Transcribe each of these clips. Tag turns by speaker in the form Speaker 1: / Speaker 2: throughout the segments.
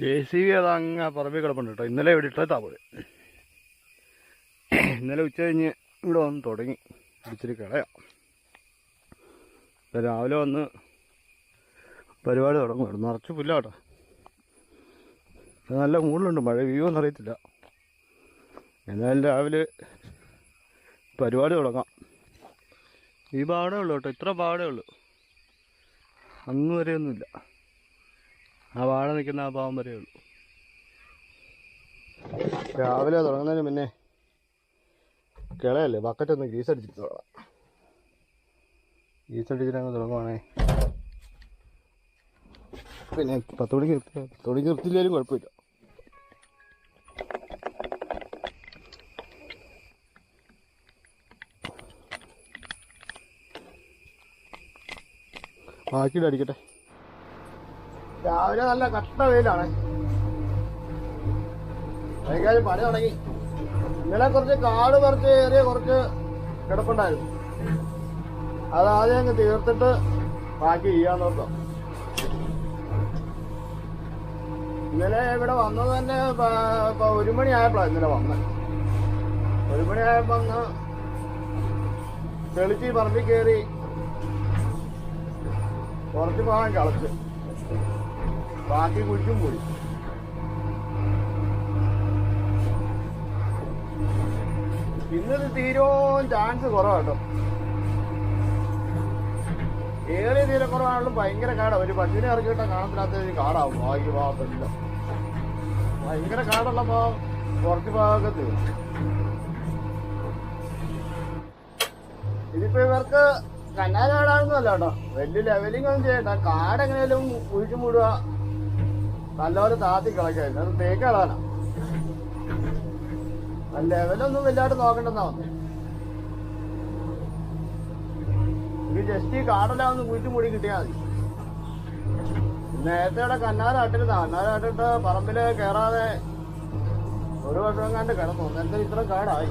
Speaker 1: J C B അങ്ങ് പറമ്പിൽ കിടപ്പുണ്ട് കേട്ടോ. ഇന്നലെ ഇവിടെ ഇട്ടതാ പോയി ഇന്നലെ ഉച്ച കഴിഞ്ഞ് ഇവിടെ വന്ന് തുടങ്ങി. ഇച്ചിരി കളയാം. രാവിലെ വന്ന് പരിപാടി തുടങ്ങും. നിറച്ച് പുല്ലാട്ടോ നല്ല മൂടിലുണ്ട് മഴ വീഴുമെന്ന് അറിയത്തില്ല. എന്നാലും രാവിലെ പരിപാടി തുടങ്ങാം. ഈ പാടേ ഉള്ളൂ കേട്ടോ. ഇത്ര പാടേ ഉള്ളൂ. അന്ന് വരെയൊന്നുമില്ല. ആ വാഴ നിൽക്കുന്ന ആ പാവം വരെ ഉള്ളൂ. രാവിലെ തുടങ്ങുന്നതിന് പിന്നെ കിളയല്ലേ? ബക്കറ്റ് ഒന്ന് ഗ്രീസ് അടിച്ചിട്ട് തുടങ്ങാം. ഗ്രീസ് അടിച്ചിട്ട് അങ്ങ് തുടങ്ങുവാണേ. പിന്നെ പത്ത് മണിക്ക് പത്ത് മണിക്ക് നിർത്തിയില്ലേലും കുഴപ്പമില്ല. ബാക്കിയിട്ട് അടിക്കട്ടെ? രാവിലെ നല്ല കട്ട വെയിലാണ്. വൈകാലും പണി തുടങ്ങി. ഇന്നലെ കുറച്ച് കാട് പറിച്ച് ഏറിയ കുറച്ച് കിടപ്പുണ്ടായിരുന്നു. അത് ആദ്യം അങ്ങ് തീർത്തിട്ട് ബാക്കി ചെയ്യാൻ നോക്കാം. ഇന്നലെ ഇവിടെ വന്നത് തന്നെ ഒരു മണി ആയപ്പോഴാണ് ഇന്നലെ വന്നത് ഒരു മണി ആയപ്പോ ഒന്ന് തെളിച്ച് പറമ്പി പറമ്പിൽ കയറി കുറച്ച് ഭാഗം കളച്ച് ബാക്കി കുഴിക്കും പോയി. ഇന്നത് തീരോൻ ചാൻസ് കുറവാട്ടോ ഏറിയ തീരെ കുറവാണെങ്കിലും ഭയങ്കര കാടാ. ഒരു പശുവിനെ ഇറക്കിയിട്ട കാണത്തിനകത്ത് കാടാവും ബാക്കി ഭാഗത്തില്ല. ഭയങ്കര കാടുള്ളപ്പോ കുറച്ച് ഭാഗത്ത്. ഇതിപ്പോ ഇവർക്ക് കന്നാലാടാണെന്നല്ല കേട്ടോ. വലിയ ലെവലിംഗ് ഒന്നും ചെയ്യണ്ട. കാട് എങ്ങനെയാലും കുഴിച്ചു മൂടുക നല്ലപോലെ താത്തി കളക്കായിരുന്നു അത് തേക്ക് കളാനാ ലെവലൊന്നും വലുതായിട്ട് നോക്കണ്ടെന്നാ വന്നു ഇത് ജസ്റ്റ് ഈ കാടെല്ലാം ഒന്ന് കുഴിച്ചു മൂടി കിട്ടിയാൽ മതി. നേരത്തെ ഇവിടെ കന്നാലാട്ടിരുന്ന കന്നാലാട്ടിട്ട് പറമ്പിൽ കയറാതെ ഒരു വർഷം കണ്ട് കിടന്നു. നേരത്തെ ഇത്ര കാടായി?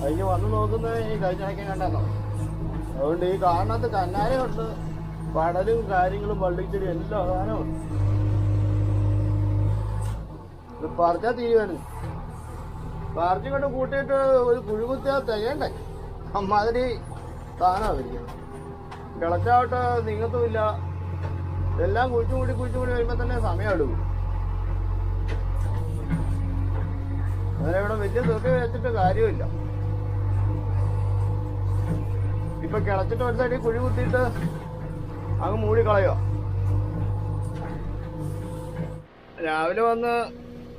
Speaker 1: കഴിഞ്ഞ് വന്ന് നോക്കുന്നത് ഈ കഴിഞ്ഞ ആഴ്ച കണ്ടെന്നോ? അതുകൊണ്ട് ഈ കാണാത്ത കന്നാരയുണ്ട്. പടലും കാര്യങ്ങളും വള്ളിച്ചെടി എല്ലാം സാധനമുണ്ട് ഇത് തീരുവാണ് പറിച്ചു കൊണ്ട് കൂട്ടിയിട്ട് ഒരു കുഴികുത്തിയാൽ തികയണ്ടേ? അമ്മാതിരി സാധനം കിളച്ചാവട്ട കിളച്ചാവട്ട് നീങ്ങത്തുമില്ല ഇതെല്ലാം കുഴിച്ചു കൂടി കുഴിച്ചു കൂടി വരുമ്പോ തന്നെ സമയം എടുക്കും അങ്ങനെ ഇവിടെ വലിയ തുക വെച്ചിട്ട് കാര്യമില്ല. ഇപ്പൊ കിളച്ചിട്ട് ഒരു സൈഡിൽ കുഴി കുത്തിയിട്ട് അങ്ങ് മൂടി കളയോ രാവിലെ വന്ന്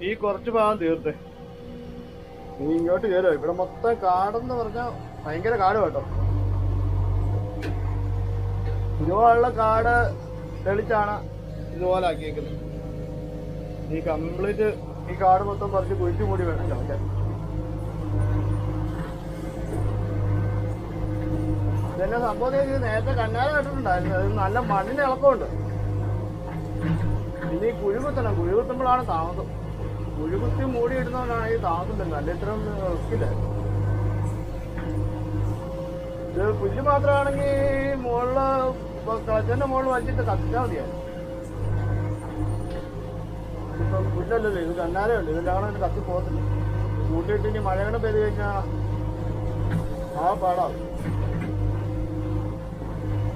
Speaker 1: ഈ കുറച്ച് ഭാഗം തീർത്ത്. നീ ഇങ്ങോട്ട് കയറോ ഇവിടെ മൊത്തം കാടെന്ന് പറഞ്ഞാൽ ഭയങ്കര കാട് കേട്ടോ. ഇതുപോലുള്ള കാട് തെളിച്ചാണ് ഇതുപോലെ ആക്കിയേക്കുന്നത്. നീ കംപ്ലീറ്റ് ഈ കാട് മൊത്തം പറിച്ച് കുഴിച്ചു കൂടി വേണം കളക്കാൻ ഇതെന്നെ സംഭവം? നേരത്തെ കണ്ണാല കണ്ടിട്ടുണ്ടായിരുന്നു അത് നല്ല മണ്ണിന് ഇളക്കമുണ്ട്. ഇനി കുഴി കുത്തണം. കുഴി കുത്തുമ്പോഴാണ് താമസം. കുഴി കുത്തി മൂടി ഇടുന്നവനാണ് ഈ താങ്ങുന്നത് അല്ലെ? അല്ല ഇത്ര റിസ്കില്ല ഇത് പുല്ല് മാത്രമാണെങ്കിൽ മുകളിൽ കളച്ചന്റെ മുകളിൽ വലിച്ചിട്ട് കത്തിച്ചാൽ മതിയായിരുന്നു. ഇപ്പം പുല്ലല്ലല്ലോ ഇത് കന്നാലയുണ്ട് ഇതിന്റെ ആണെങ്കിൽ കത്തി പോകത്തില്ല. കൂട്ടിയിട്ട് ഇനി മഴയുടെ പെയ്ത് കഴിഞ്ഞാൽ ആ പാടാവും.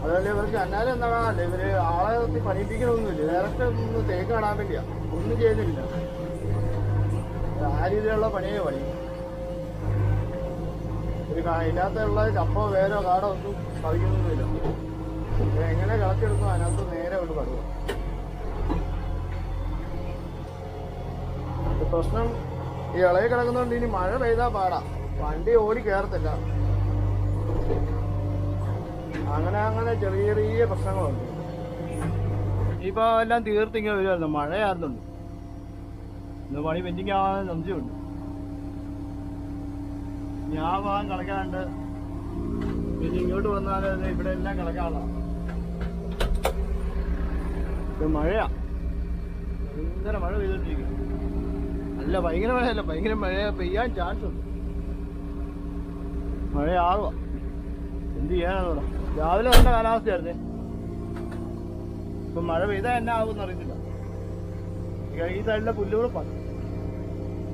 Speaker 1: അതല്ല ഇവർക്ക് അന്നാലും കാണാല്ലേ ഇവർ ആളെ നിർത്തി പണിയിപ്പിക്കണമൊന്നുമില്ല. ഡയറക്റ്റ് ഒന്ന് തേക്ക് കാണാൻ വേണ്ടിയാ. ഒന്നും ചെയ്യുന്നില്ല. ആ രീതിയിലുള്ള പണിയേ പണി. ഒരു ഇല്ലാത്തുള്ള കപ്പോ വേരോ കാടോ ഒന്നും പതിക്കുന്നൊന്നുമില്ല ഇത് എങ്ങനെ കളത്തിയെടുക്കും അതിനകത്ത് നേരെ ഒരു കടുക പ്രശ്നം ഈ ഇളകി കിടക്കുന്നതുകൊണ്ട് ഇനി മഴ പെയ്താൽ പാടാ. വണ്ടി ഓടി കയറത്തില്ല അങ്ങനെ അങ്ങനെ ചെറിയ ചെറിയ പ്രശ്നങ്ങളുണ്ട്. ഇപ്പൊ എല്ലാം തീർത്തിങ്ങനെ വരുമായിരുന്നു മഴയായിരുന്നുണ്ട്. ഇന്ന് പണി പെൻഡിങ് ആവാൻ സംശയമുണ്ട്. ഞാൻ ഭാഗം കളക്കാണ്ട് പിന്നെ ഇങ്ങോട്ട് വന്നാൽ ഇവിടെ എല്ലാം കളക്കാനുള്ള ഇത് മഴയാ. ഭയങ്കര മഴ പെയ്തോണ്ടിരിക്കും അല്ല ഭയങ്കര മഴയല്ല ഭയങ്കര മഴ പെയ്യാൻ ചാൻസ് ഉണ്ട്. മഴയാറുക എന്ത് ചെയ്യാനാണ് രാവിലെ നല്ല കാലാവസ്ഥയായിരുന്നേ. ഇപ്പൊ മഴ പെയ്താൽ എന്നാ ആകുമെന്ന് അറിയത്തില്ല. ഈ സൈഡിലെ പുല്ലുകൂടെ പറിച്ചു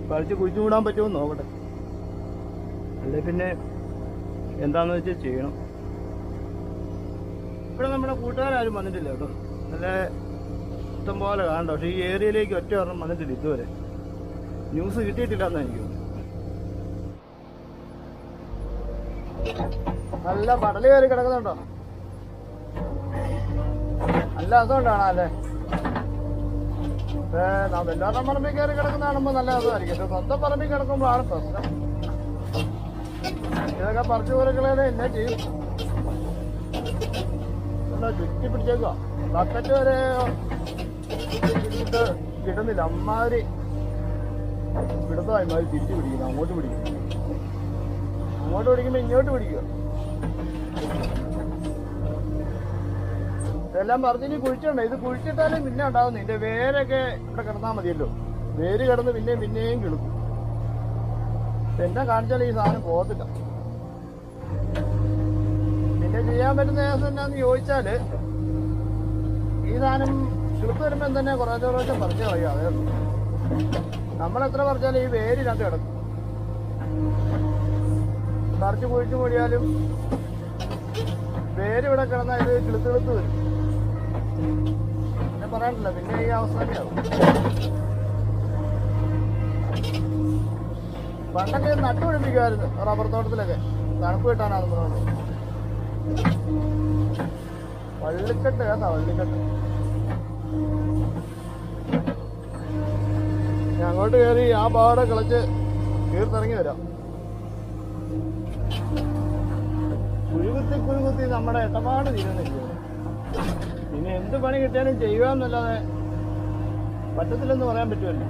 Speaker 1: പറിച്ച് കുഴിച്ചു കൂടാൻ പറ്റുമോ നോക്കട്ടെ. അല്ലെ പിന്നെ എന്താന്ന് വെച്ചാൽ ചെയ്യണം. ഇവിടെ നമ്മുടെ കൂട്ടുകാരും വന്നിട്ടില്ല കേട്ടോ. നല്ല ഇഷ്ടം പോലെ കാണണ്ട പക്ഷേ ഈ ഏരിയയിലേക്ക് ഒറ്റ ഒരെണ്ണം വന്നിട്ടില്ല ഇതുവരെ. ന്യൂസ് കിട്ടിയിട്ടില്ല എന്നാ എനിക്ക് നല്ല പടൽ കയറി കിടക്കുന്നുണ്ടോ? നല്ല അതുകൊണ്ടാണ് അല്ലേ? എല്ലാവരുടെ പറമ്പിൽ കയറി കിടക്കുന്ന കാണുമ്പോൾ നല്ല അതായിരിക്കും പക്ഷെ സ്വന്തം പറമ്പിൽ കിടക്കുമ്പോഴാണ് പ്രശ്നം. ഇതൊക്കെ പറിച്ചു പോരക്കളെ എന്നെ ചെയ്യും? ചുറ്റി പിടിച്ചേക്കുക ബക്കറ്റ് വരെ കിട്ടുന്നില്ല. അമ്മാതിരി ഇവിടുത്തെ മാതിരി തിരിച്ചു പിടിക്കുന്നു. അങ്ങോട്ട് പിടിക്കും അങ്ങോട്ട് പിടിക്കുമ്പോൾ ഇങ്ങോട്ട് പിടിക്കുക ഇതെല്ലാം പറഞ്ഞിനി കുഴിച്ചുണ്ട് ഇത് കുഴിച്ചിട്ടാലും പിന്നെ ഉണ്ടാവുന്നു. ഇതിന്റെ വേരൊക്കെ ഇവിടെ കിടന്നാൽ മതിയല്ലോ. വേര് കിടന്ന് പിന്നെയും പിന്നെയും കിളുക്കും പിന്നെ കാണിച്ചാൽ ഈ സാധനം പോകത്തില്ല. പിന്നെ ചെയ്യാൻ പറ്റുന്ന ദിവസം എന്നാന്ന് ചോദിച്ചാൽ ഈ സാധനം ചുരുത്ത് വരുമ്പോൾ തന്നെ കുറേ പ്രാവശ്യം പറിച്ചു വയ്യ അതേ. നമ്മളെത്ര പറിച്ചാലും ഈ വേരിനകത്ത് കിടക്കും. പറിച്ച് കുഴിച്ചു മൂടിയാലും വേര് ഇവിടെ കിടന്നാൽ ഇത് കിളുത്ത് വരും. പിന്നെ പറയാനില്ല പിന്നെ ഈ അവസ്ഥ പണ്ടൊക്കെ നട്ടുപിടിപ്പിക്കുമായിരുന്നു റബ്ബർ തോട്ടത്തിലൊക്കെ. തണുപ്പ് കിട്ടാനാണെന്ന് പറഞ്ഞു. വള്ളിക്കെട്ട് കേട്ടാ വള്ളിക്കെട്ട്. അങ്ങോട്ട് കയറി ആ പാടെ കളിച്ച് തീർത്തിറങ്ങി വരാം. കുഴികുത്തി കുഴികുത്തി നമ്മുടെ ഇടപാട് തീരുന്നില്ല ഇനി എന്ത് പണി കിട്ടിയാലും ചെയ്യുക എന്നല്ലാതെ പറ്റത്തില്ലെന്ന് പറയാൻ പറ്റുമല്ലോ.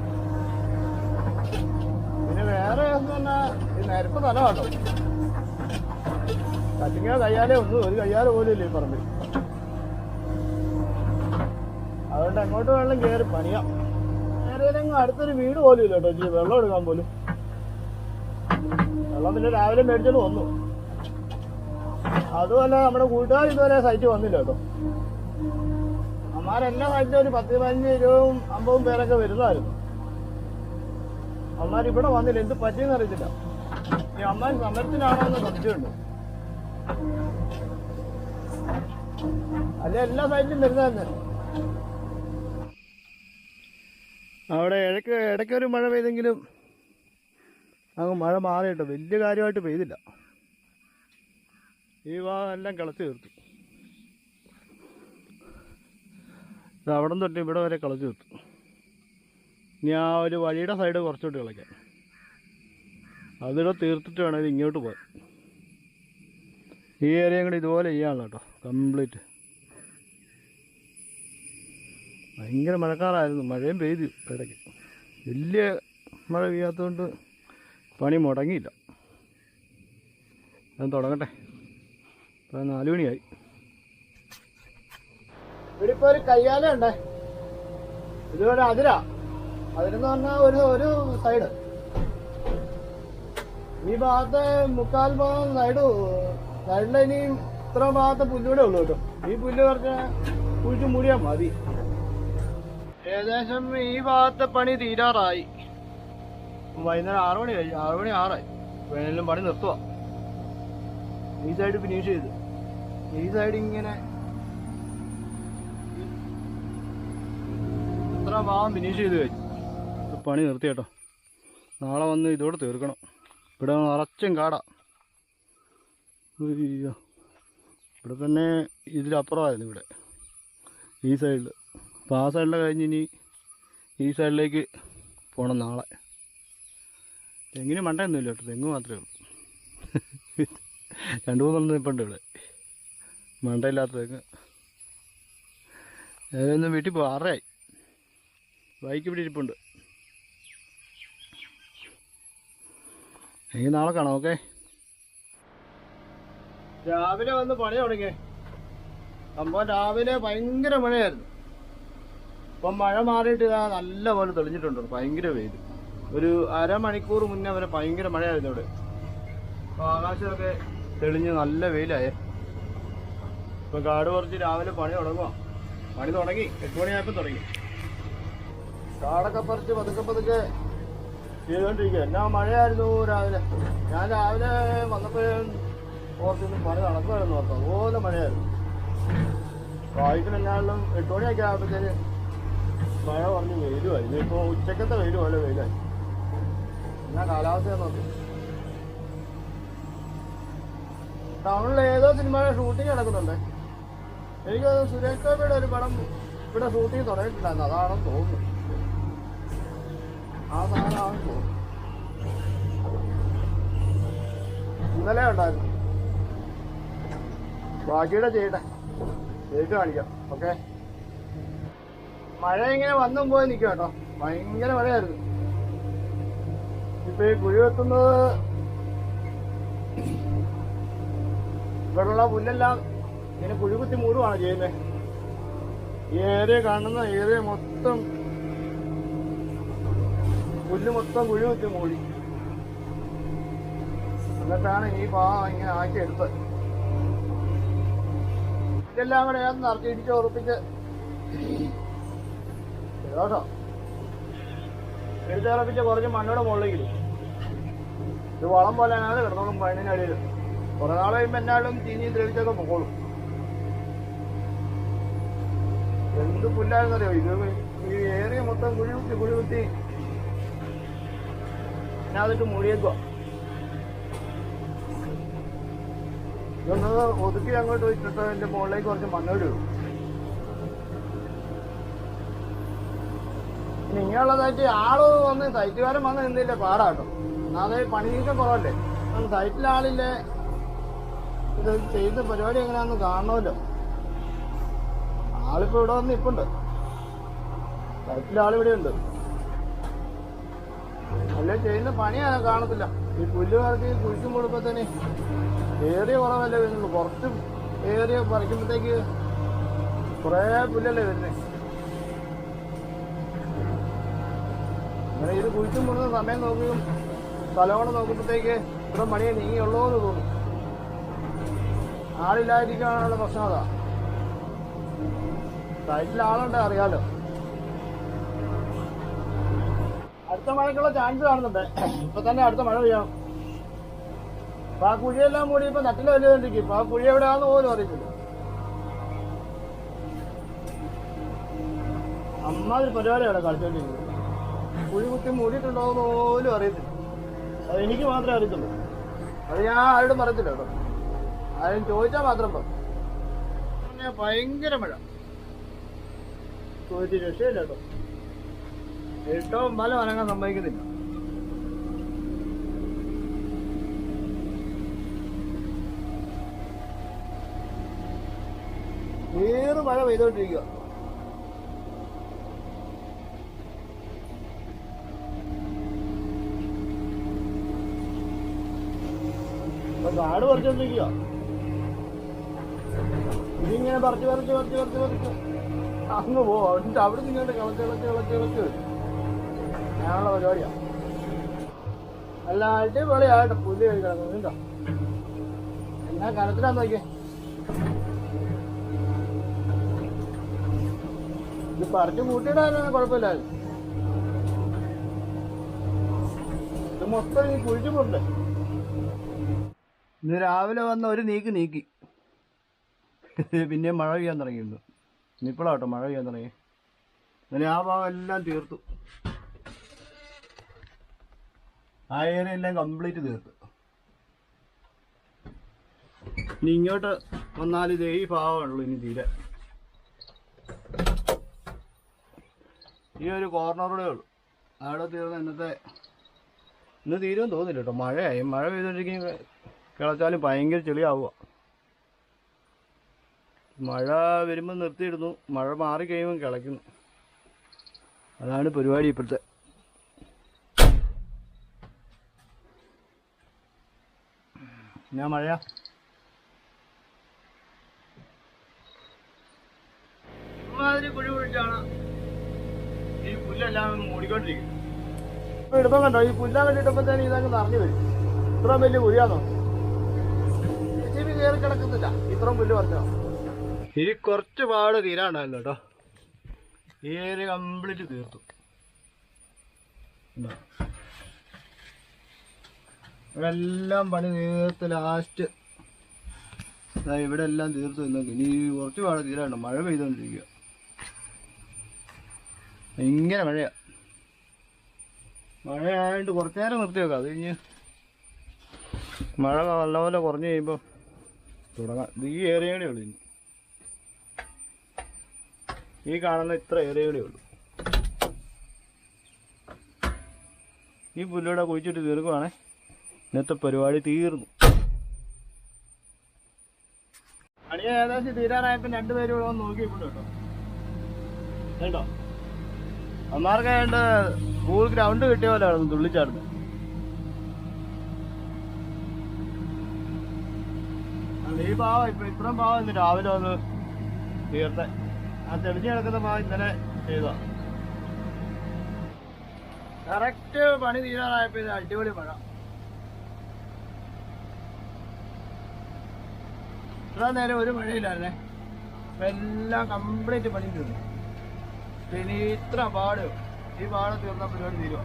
Speaker 1: പിന്നെ വേറെ എന്ന് പറഞ്ഞാൽ ഈ നിരപ്പ് തല കേട്ടോ കത്തിങ്ങ കയ്യാലേ ഒന്നും ഒരു കയ്യാല പോലും ഇല്ലേ പറമ്പിൽ. അതുകൊണ്ട് അങ്ങോട്ട് വെള്ളം കയറി പണിയാം. നേരെ അടുത്തൊരു വീട് പോലും ഇല്ല കേട്ടോ. ഇച്ചിരി വെള്ളം എടുക്കാൻ പോലും. വെള്ളം പിന്നെ രാവിലെ മേടിച്ചോണ്ട് വന്നു. അതുമല്ല നമ്മുടെ കൂട്ടുകാർ ഇതുവരെ സൈറ്റ് വന്നില്ല കേട്ടോ. അമ്മാരെല്ലാ കാലത്തും ഒരു പത്ത് പതിനഞ്ച് ഇരുപതും അമ്പതും പേരൊക്കെ വരുന്നതായിരുന്നു. അമ്മാർ ഇവിടെ വന്നില്ല. എന്ത് പറ്റിയെന്ന് അറിയത്തില്ല. ഈ അമ്മാൻ സമരത്തിലാണോ എന്ന് സംശയമുണ്ട് അല്ലെ എല്ലാ സൈറ്റിലും വരുന്നതന്നെ? അവിടെ ഇടയ്ക്ക് ഇടയ്ക്കൊരു മഴ പെയ്തെങ്കിലും അങ്ങ് മഴ മാറിയിട്ടോ വലിയ കാര്യമായിട്ട് പെയ്തില്ല. ഈ ഭാഗം എല്ലാം കിളച്ചു തീർത്തു. ഇത് അവിടെ തൊട്ട് ഇവിടെ വരെ കളച്ച് തീർത്തു ഇനി ആ ഒരു വഴിയുടെ സൈഡ് കുറച്ചോട്ട് കളിക്കാം അതിവിടെ തീർത്തിട്ട് വേണം ഇത് ഇങ്ങോട്ട് പോകാൻ. ഈ ഏരിയ കൂടി ഇതുപോലെ ചെയ്യാനുള്ള കേട്ടോ കംപ്ലീറ്റ് ഭയങ്കര മഴക്കാറായിരുന്നു മഴയും പെയ്തു ഇടയ്ക്ക്. വലിയ മഴ പെയ്യാത്തതുകൊണ്ട് പണി മുടങ്ങിയില്ല. ഞാൻ തുടങ്ങട്ടെ. ഇപ്പം നാല് മണിയായി. ഇവിടെ ഒരു കയ്യാല ഉണ്ടേ. ഇതുപോലെ അതിരാ. അതിരെന്ന് പറഞ്ഞാൽ ഒരു ഒരു സൈഡ് ഈ ഭാഗത്തെ മുക്കാൽ ഭാഗം സൈഡ് സൈഡിലെ ഇനി ഇത്ര ഭാഗത്തെ പുല്ലൂടെ ഉള്ളു കേട്ടോ. ഈ പുല്ല് കുറച്ച് കുഴിച്ച് മുടിയാ മതി. ഏകദേശം ഈ ഭാഗത്തെ പണി തീരാറായി. വൈകുന്നേരം ആറു മണി കഴിഞ്ഞു ആറു മണി ആറായി. വേനലും പണി നിർത്തുക ഈ സൈഡ് ഫിനിഷ് ചെയ്തു. ഈ സൈഡ് ഇങ്ങനെ ഇത്ര ഭാഗം ഫിനിഷ് ചെയ്ത് കഴിഞ്ഞു പണി നിർത്തി കേട്ടോ. നാളെ വന്ന് ഇതോടെ തീർക്കണം. ഇവിടെ നിറച്ചും കാടാ. അയ്യോ. ഇവിടെ തന്നെ ഇതിലപ്പുറമായിരുന്നു ഇവിടെ. ഈ സൈഡിൽ അപ്പോൾ ആ സൈഡിലെ കഴിഞ്ഞ് ഇനി ഈ സൈഡിലേക്ക് പോകണം നാളെ. തെങ്ങിന് മണ്ടയൊന്നുമില്ല കേട്ടോ. തെങ്ങ് മാത്രമേ ഉള്ളൂ. രണ്ട് മൂന്നെണ്ണം നിൽപ്പുണ്ട് ഇവിടെ. മണ്ടയില്ലാത്ത തെങ്ങ്. ഏതൊന്നും വീട്ടിൽ പോകാറായി ബൈക്ക് ഇവിടെ ഇരിപ്പുണ്ട്. എങ്കിൽ നാളെ കാണാം ഓക്കെ? രാവിലെ വന്ന് പണി തുടങ്ങിയേ സംഭവം രാവിലെ ഭയങ്കര മഴയായിരുന്നു. ഇപ്പം മഴ മാറിയിട്ട് ഇതാ നല്ല പോലെ തെളിഞ്ഞിട്ടുണ്ട്. ഭയങ്കര വെയിൽ ഒരു അരമണിക്കൂർ മുന്നേ വരെ ഭയങ്കര മഴയായിരുന്നു ഇവിടെ അപ്പോൾ ആകാശമൊക്കെ തെളിഞ്ഞ് നല്ല വെയിലായേ. ഇപ്പം കാട് കുറച്ച് രാവിലെ പണി തുടങ്ങുക പണി തുടങ്ങി. എട്ട് മണിയായപ്പോൾ തുടങ്ങി. കാടൊക്കെ പറിച്ച് പതുക്കെ പതുക്കെ ചെയ്തുകൊണ്ടിരിക്കുക എന്നാ മഴയായിരുന്നു രാവിലെ. ഞാൻ രാവിലെ വന്നപ്പോഴും ഓർത്തിന്ന് മഴ നടക്കുമായിരുന്നു ഓർത്തു അതുപോലെ മഴയായിരുന്നു. വായിക്കണെന്നാലും എട്ട് മണിയൊക്കെ ആകുമ്പോഴത്തേന് മഴ പറഞ്ഞ് വെയിലുമായി ഇനിയിപ്പോൾ ഉച്ചക്കത്തെ വെയിലും പോലെ വെയിലായി. എന്നാ കാലാവസ്ഥ നോക്കി. ടൗണിൽ ഏതോ സിനിമയുടെ ഷൂട്ടിംഗ് നടക്കുന്നുണ്ട്. എനിക്ക് സുരേഷ് ഗോപിയുടെ ഒരു പടം ഇവിടെ ഷൂട്ടിംഗ് തുടങ്ങിയിട്ടുണ്ടായിരുന്നു. അതാണെന്ന് തോന്നുന്നു. ഇന്നലെ ഉണ്ടായിരുന്നു. ബാക്കിയുടെ ചെയ്യട്ടെ. ചെയ്തിട്ട് കാണിക്കാം. ഓക്കെ മഴ ഇങ്ങനെ വന്നും പോയി നിൽക്കും കേട്ടോ. ഭയങ്കര മഴയായിരുന്നു. ഇപ്പൊ ഈ കുഴി വെക്കുന്നത് ഇവിടെയുള്ള പുല്ലെല്ലാം ഇങ്ങനെ കുഴി കുത്തി മൂടുവാണ് ചെയ്യുന്നത്. ഈ ഏരിയ കാണുന്ന ഏരിയ മൊത്തം പുല്ല് മൊത്തം കുഴി വെച്ച് മൂടി. എന്നിട്ടാണ് ഈ പാ ഇങ്ങനെ ആക്കി എടുത്തത്. ഇതെല്ലാം കൂടെ ഞാൻ നിറച്ച് ഇടിച്ച് ഉറപ്പിച്ച്. കേട്ടോ ഇടിച്ചുറപ്പിച്ച് കുറച്ച് മണ്ണോടെ ഇടും. ഇത് വളം പോലെ ആണ് കിടന്നോളും മണ്ണിനടിയിൽ കുറെ നാൾ കഴിയുമ്പോൾ എന്നാലും ചീഞ്ഞി ദ്രവിച്ചൊക്കെ പൊക്കോളും. എന്ത് പുല്ലായിരുന്നറിയോ? ഇത് ഈ ഏറിയ മൊത്തം കുഴി കുത്തി കുഴി കുത്തി. അതിട്ട് മൂടിയേക്കുക ഇതൊന്ന് ഒതുക്കി അങ്ങോട്ട് വെച്ചിട്ട് അതിന്റെ മുകളിലേക്ക് കുറച്ച് മണ്ണോട് ഇനി ഇങ്ങനെയുള്ളതായിട്ട് ആൾ വന്ന് സൈറ്റുകാരൻ വന്ന് നിന്നില്ല പാടാട്ടോ. ഒന്നാമത് പണി നീക്കം കുറവല്ലേ? ആളില്ലേ ഇത് ചെയ്ത പരിപാടി എങ്ങനെയാന്ന് കാണണമല്ലോ. ആളിപ്പോ ഇവിടെ വന്ന് ഇപ്പുണ്ട് സൈറ്റിൽ ആളിവിടെ ഉണ്ട് അല്ലേ ചെയ്യുന്ന പണി കാണത്തില്ല. ഈ പുല്ല് കുഴിച്ചും കുഴിക്കും തന്നെ. ഏറിയ കുറവല്ലേ വരുന്നുള്ളൂ. കുറച്ച് ഏറിയ പറിക്കുമ്പോഴത്തേക്ക് കുറേ പുല്ലല്ലേ വരുന്നത് അങ്ങനെ ഇത് കുഴിച്ചും കൊടുക്കുന്ന സമയം നോക്കുകയും സ്ഥലമാണ് നോക്കുമ്പോഴത്തേക്ക് ഇത്ര മണിയെ നീങ്ങിയുള്ളൂ എന്ന് തോന്നും ആളില്ലാതിരിക്കാനുള്ള പ്രശ്നം അതാ. സൈറ്റിൽ ആളുണ്ട് അറിയാലോ. അടുത്ത മഴയ്ക്കുള്ള ചാൻസ് കാണുന്നുണ്ട്. ഇപ്പൊ തന്നെ അടുത്ത മഴ പെയ്യണം. അപ്പൊ ആ കുഴിയെല്ലാം കൂടി ഇപ്പൊ നട്ടിൽ വലിയതുകൊണ്ടിരിക്കും ഇപ്പൊ ആ കുഴി എവിടെയാന്ന് പോലും അറിയത്തില്ല. അമ്മാതിരി പരിപാടിയാണ് കളിച്ചോണ്ടിരിക്കുന്നത്. കുഴി കുത്തി മൂടിയിട്ടുണ്ടോന്ന് പോലും അറിയത്തില്ല. അത് എനിക്ക് മാത്രമേ അറിയത്തുള്ളൂ. അത് ഞാൻ ആരോടും പറയത്തില്ല കേട്ടോ. ആരും ചോദിച്ചാൽ മാത്രം പറഞ്ഞു ഭയങ്കര മഴ. ചോദിച്ച് രക്ഷയില്ല കേട്ടോ. ഏറ്റവും പല അനങ്ങാൻ സമ്മതിക്കുന്നില്ല വേറെ മഴ പെയ്തോണ്ടിരിക്കുക കാട് പറിച്ചോണ്ടിരിക്കുക ഇതിങ്ങനെ പറിച്ച് പറിച്ച് പറിച്ച് പറിച്ച് പറിച്ച് അങ്ങ് പോവും. അവിടെ അവിടെ നിന്ന് ഇങ്ങോട്ട് കിളച്ച് കിളച്ച് കിളച്ച് കിളച്ച് ഞാനുള്ള പരിപാടിയാ. അല്ല അടിപൊളിയായിട്ട് പുല്ല് കഴിക്കണം കേട്ടോ എന്നാ കനത്തിലാന്ന് നോക്കിയേ. ഇത് പറിച്ച് കൂട്ടിയിടാനാണ് കുഴപ്പമില്ലായിരുന്നു ഇത് മൊത്തം ഈ കുഴിച്ചു പോണ്ടേ ഇന്ന് രാവിലെ വന്ന ഒരു നീക്ക് നീക്കി. പിന്നെ മഴ പെയ്യാൻ തുടങ്ങിയിരുന്നു. ഇന്നിപ്പോഴാട്ടോ മഴ പെയ്യാൻ തുടങ്ങി. അങ്ങനെ ആ ഭാഗം എല്ലാം തീർത്തു. ആ ഏരിയ എല്ലാം കംപ്ലീറ്റ് തീർത്ത്. ഇനി ഇങ്ങോട്ട് വന്നാൽ ഇത് ഈ ഭാഗമുള്ളൂ ഇനി തീരെ. ഈ ഒരു കോർണറൂടെ ഉള്ളൂ. അവിടെ തീർന്ന ഇന്നത്തെ ഇന്ന് തീരുമെന്ന് തോന്നില്ല കേട്ടോ. മഴയായി. മഴ പെയ്തോണ്ടിരിക്കും കിളച്ചാലും ഭയങ്കര ചെളിയാവുക മഴ വരുമ്പോൾ നിർത്തിയിടുന്നു. മഴ മാറിക്കഴിയുമ്പോൾ കിളയ്ക്കുന്നു. അതാണ് പരിപാടി ഇപ്പോഴത്തെ. ഞാൻ മഴ ഇമ്മാതിരി കുഴി കുഴിച്ചാണ്. ഈ പുല്ലെല്ലാം മൂടിക്കൊണ്ടിരിക്കുന്നത് ഇടുമ്പം കണ്ടോ? ഈ പുല്ലാൻ വേണ്ടിയിട്ടപ്പോഴത്തേന് ഇതങ്ങ് നിറഞ്ഞു വരും. ഇത്ര വലിയ കുഴിയാണോ ജീവി കയറി കിടക്കുന്നില്ല. ഇത്ര പുല്ല് ഇനി കുറച്ച് പാട് തീരാണല്ലോ കേട്ടോ ഏര് കംപ്ലീറ്റ് തീർത്തു. ഉണ്ടോ? ഇവിടെ എല്ലാം പണി തീർത്ത് ലാസ്റ്റ് ഇവിടെ എല്ലാം തീർത്ത് നിന്നൊക്കെ ഇനി കുറച്ച് പാടെ തീരാണ്ട് മഴ പെയ്തുകൊണ്ടിരിക്കുക ഭയങ്കര മഴയാ. മഴയായതുകൊണ്ട് കുറച്ച് നേരം നിർത്തി വെക്കാം. അത് കഴിഞ്ഞ് മഴ നല്ലപോലെ കുറഞ്ഞു കഴിയുമ്പോൾ തുടങ്ങാം. ഇത് ഈ ഏരിയ കൂടെ ഉള്ളൂ ഇനി. ഈ കാണുന്ന ഇത്ര ഏരിയ കൂടെ ഉള്ളൂ. ഈ പുല്ലൂടെ കുഴിച്ചിട്ട് തീർക്കുവാണേ. ഇന്നത്തെ പരിപാടി തീർന്നു. പണി ഏകദേശം തീരാറായപ്പോൾ രണ്ടുപേരും ഇവിടെ കേട്ടോ. കേട്ടോ അമ്മാർക്ക് സ്കൂൾ ഗ്രൗണ്ട് കിട്ടിയ പോലെ ആണ് തുള്ളിച്ചാടുന്നത്. ഈ പാവം ഇപ്പൊ ഇത്രയും പാവം ഇന്ന് രാവിലെ വന്ന് തീർത്തെ. ആ തെളിഞ്ഞു കിടക്കുന്ന പാവം ഇന്നലെ ചെയ്തോ കറക്റ്റ് പണി തീരാറായപ്പോ ഇത് അടിപൊളി മഴ. ഇത്ര നേരം ഒരു മഴയില്ലായിരുന്നേ. എല്ലാം കംപ്ലീറ്റ് പണി തീർന്നു. പിന്നെ ഇത്ര പാട് ഈ പാട് തീർന്ന പരിപാടി തീരുവ?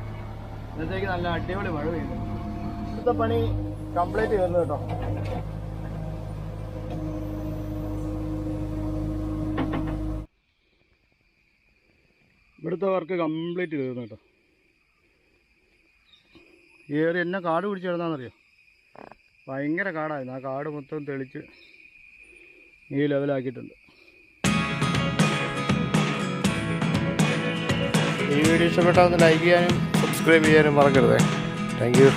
Speaker 1: ഇന്നത്തേക്ക് നല്ല അടിപൊളി മഴ പെയ്തു. ഇന്നത്തെ പണി കംപ്ലീറ്റ് തീർന്നു കേട്ടോ. ഇവിടുത്തെ വർക്ക് കംപ്ലീറ്റ് തീർന്നു കേട്ടോ. ഏറി എന്നെ കാട് പിടിച്ച് കിടന്നാന്നറിയോ? ഭയങ്കര കാടായിരുന്നു ആ കാട് മൊത്തം തെളിച്ച് ഈ ലെവലാക്കിയിട്ടുണ്ട്.
Speaker 2: ഈ വീഡിയോ ഇഷ്ടപ്പെട്ടാൽ ഒന്ന് ലൈക്ക് ചെയ്യാനും സബ്സ്ക്രൈബ് ചെയ്യാനും മറക്കരുത്. Thank you.